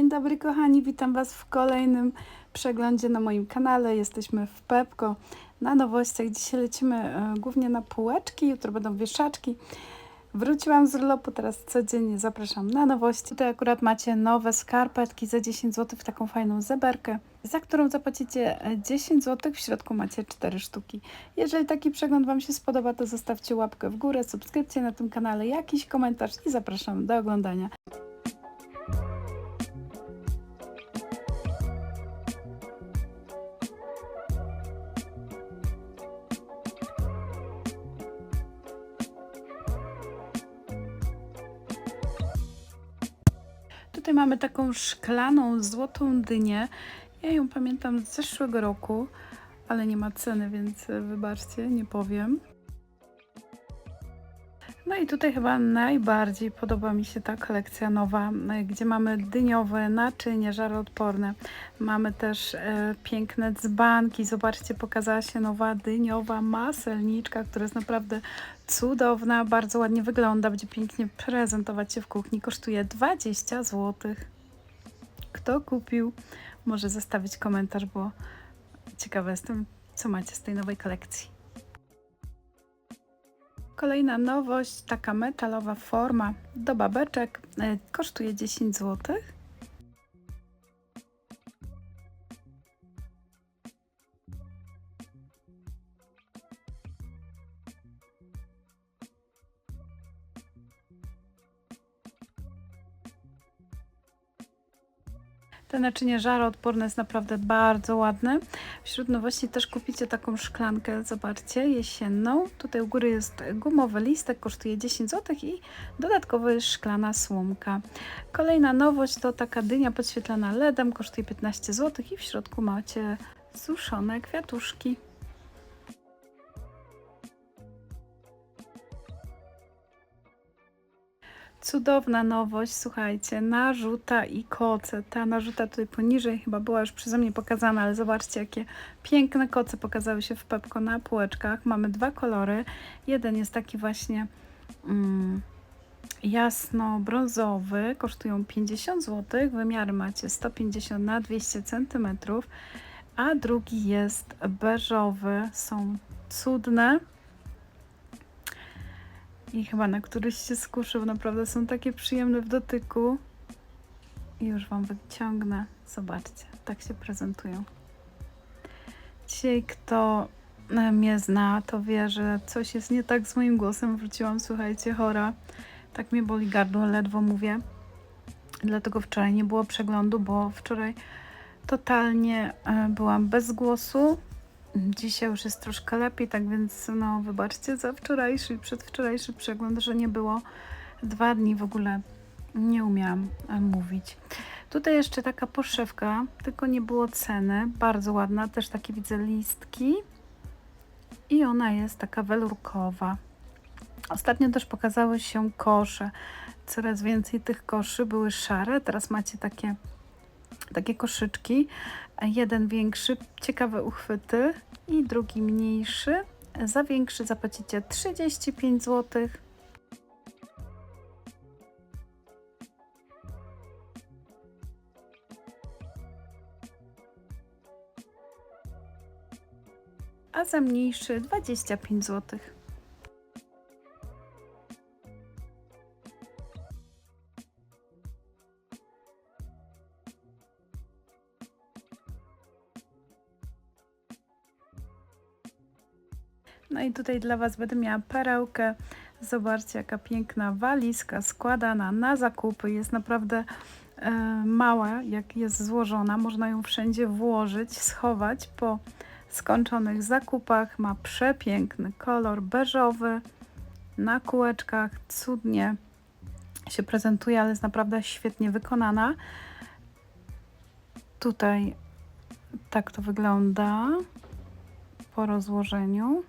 Dzień dobry kochani, witam Was w kolejnym przeglądzie na moim kanale. Jesteśmy w Pepko na nowościach. Dzisiaj lecimy e, głównie na półeczki, jutro będą wieszaczki. Wróciłam z urlopu, teraz codziennie zapraszam na nowości. Tutaj akurat macie nowe skarpetki za 10 zł w taką fajną zeberkę, za którą zapłacicie e, 10 zł, w środku macie 4 sztuki. Jeżeli taki przegląd Wam się spodoba, to zostawcie łapkę w górę, subskrypcję na tym kanale, jakiś komentarz i zapraszam do oglądania. Tutaj mamy taką szklaną, złotą dynię. Ja ją pamiętam z zeszłego roku, ale nie ma ceny, więc wybaczcie, nie powiem. I tutaj chyba najbardziej podoba mi się ta kolekcja nowa, e, gdzie mamy dyniowe naczynie żaroodporne. Mamy też e, piękne dzbanki. Zobaczcie, pokazała się nowa dyniowa maselniczka, która jest naprawdę cudowna, bardzo ładnie wygląda, będzie pięknie prezentować się w kuchni. Kosztuje 20 zł. Kto kupił? Może zostawić komentarz, bo ciekawa jestem, co macie z tej nowej kolekcji. Kolejna nowość, taka metalowa forma do babeczek, e, kosztuje 10 zł. Te naczynie żaroodporne jest naprawdę bardzo ładne. Wśród nowości też kupicie taką szklankę, zobaczcie, jesienną. Tutaj u góry jest gumowy listek, kosztuje 10 zł i dodatkowo jest szklana słomka. Kolejna nowość to taka dynia podświetlana LEDem, kosztuje 15 zł i w środku macie suszone kwiatuszki. Cudowna nowość, słuchajcie, narzuta i koce. Ta narzuta tutaj poniżej chyba była już przeze mnie pokazana, ale zobaczcie, jakie piękne koce pokazały się w Pepko na półeczkach. Mamy dwa kolory. Jeden jest taki właśnie mm, jasno-brązowy, kosztują 50 zł. Wymiary macie 150 na 200 cm, a drugi jest beżowy. Są cudne i chyba na któryś się skuszył. Naprawdę są takie przyjemne w dotyku. I już Wam wyciągnę. Zobaczcie, tak się prezentują. Dzisiaj kto mnie zna, to wie, że coś jest nie tak z moim głosem. Wróciłam, słuchajcie, chora. Tak mnie boli gardło, ledwo mówię. Dlatego wczoraj nie było przeglądu, bo wczoraj totalnie e, byłam bez głosu. Dzisiaj już jest troszkę lepiej, tak więc no wybaczcie za wczorajszy i przedwczorajszy przegląd, że nie było dwa dni w ogóle nie umiałam e, mówić. Tutaj jeszcze taka poszewka, tylko nie było ceny, bardzo ładna, też takie widzę listki i ona jest taka welurkowa. Ostatnio też pokazały się kosze, coraz więcej tych koszy były szare, teraz macie takie takie koszyczki. Jeden większy, ciekawe uchwyty i drugi mniejszy. Za większy zapłacicie 35 zł. A za mniejszy 25 zł. No i tutaj dla Was będę miała perełkę. Zobaczcie, jaka piękna walizka składana na zakupy. Jest naprawdę e, mała, jak jest złożona. Można ją wszędzie włożyć, schować po skończonych zakupach. Ma przepiękny kolor beżowy na kółeczkach. Cudnie się prezentuje, ale jest naprawdę świetnie wykonana. Tutaj tak to wygląda po rozłożeniu.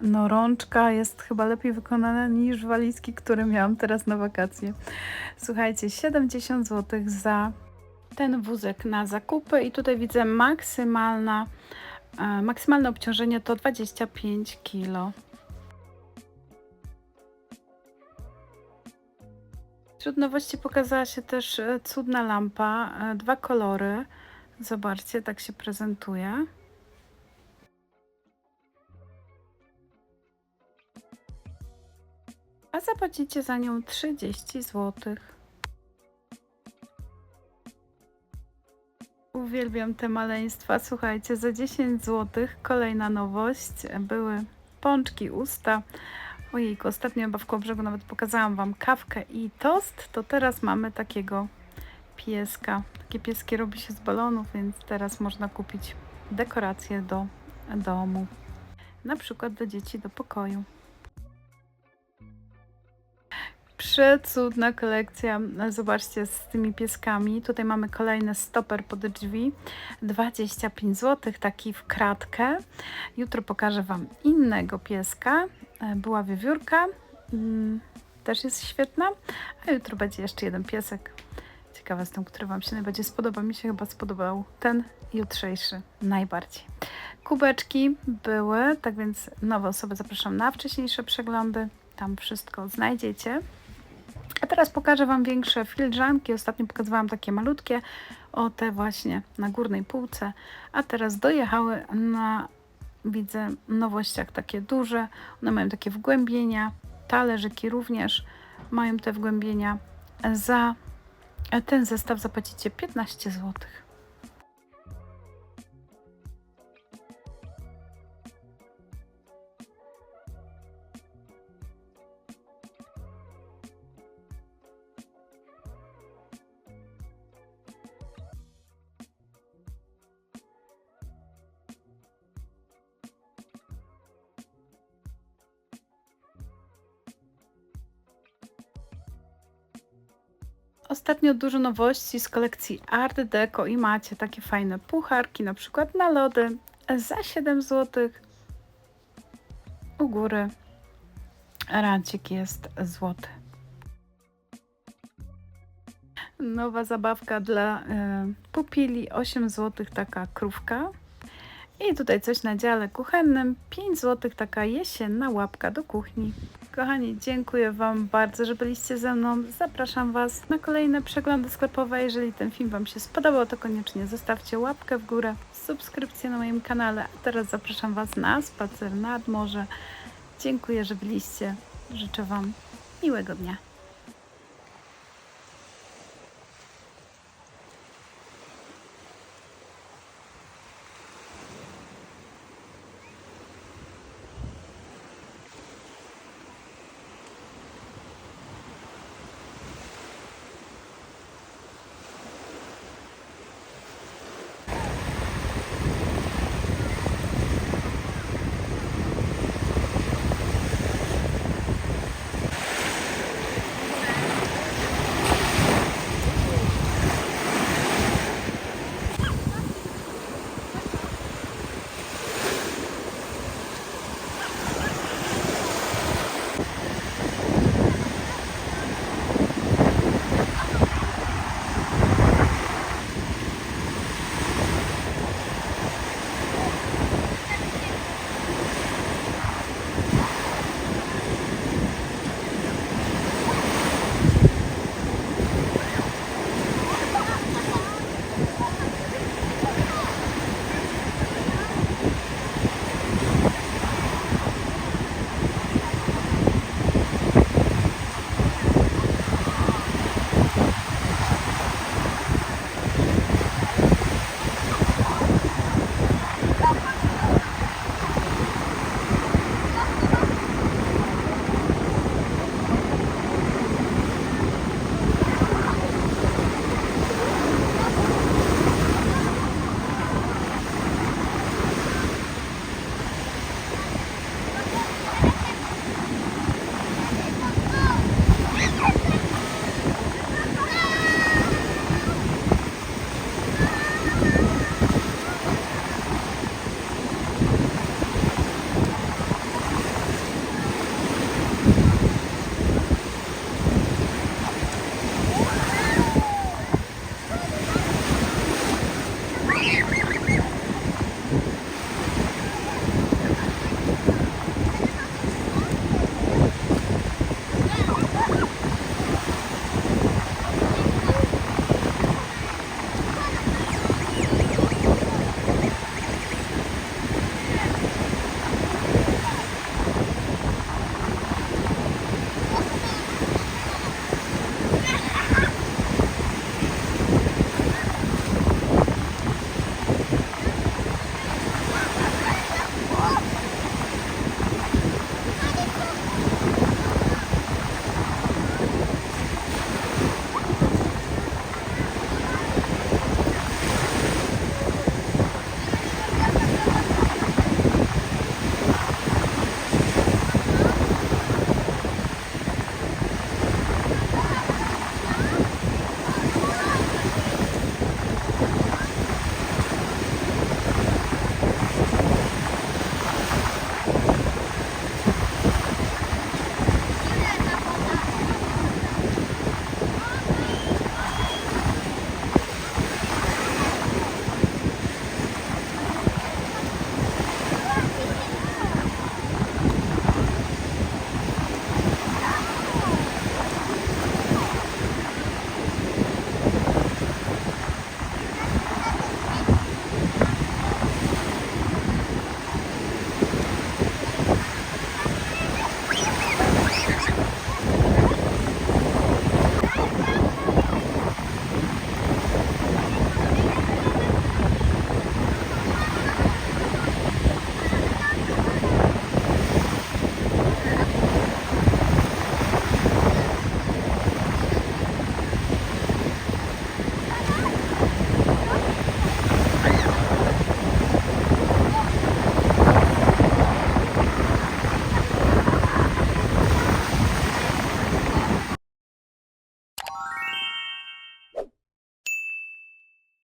No, rączka jest chyba lepiej wykonana niż walizki, które miałam teraz na wakacje. Słuchajcie, 70 zł za ten wózek na zakupy i tutaj widzę maksymalna, e, maksymalne obciążenie to 25 kg. Wśród nowości pokazała się też e, cudna lampa, e, dwa kolory. Zobaczcie, tak się prezentuje. A zapłacicie za nią 30 zł. Uwielbiam te maleństwa. Słuchajcie, za 10 zł kolejna nowość. Były pączki, usta. Ojejku, ostatnio chyba w Kołobrzegu nawet pokazałam Wam kawkę i tost. To teraz mamy takiego pieska. Takie pieski robi się z balonów, więc teraz można kupić dekoracje do domu. Na przykład do dzieci do pokoju. Przecudna kolekcja. Zobaczcie z tymi pieskami. Tutaj mamy kolejny stoper pod drzwi. 25 zł, taki w kratkę. Jutro pokażę Wam innego pieska. E, Była wiewiórka. mm, Też jest świetna. A jutro będzie jeszcze jeden piesek. Ciekawa jestem, który Wam się najbardziej spodoba. Mi się chyba spodobał ten jutrzejszy najbardziej. Kubeczki były, tak więc nowe osoby zapraszam na wcześniejsze przeglądy. Tam wszystko znajdziecie. Teraz pokażę Wam większe filiżanki. Ostatnio pokazywałam takie malutkie, o te właśnie na górnej półce. A teraz dojechały na, widzę, nowościach takie duże. One mają takie wgłębienia. Talerzyki również mają te wgłębienia. Za ten zestaw zapłacicie 15 zł. Ostatnio dużo nowości z kolekcji Art Deco i macie takie fajne pucharki, na przykład na lody za 7 zł. U góry rancik jest złoty. Nowa zabawka dla y, pupili 8 zł taka krówka. I tutaj coś na dziale kuchennym 5 zł taka jesienna łapka do kuchni. Kochani, dziękuję Wam bardzo, że byliście ze mną. Zapraszam Was na kolejne przeglądy sklepowe. Jeżeli ten film Wam się spodobał, to koniecznie zostawcie łapkę w górę, subskrypcję na moim kanale. A teraz zapraszam Was na spacer nad morze. Dziękuję, że byliście. Życzę Wam miłego dnia.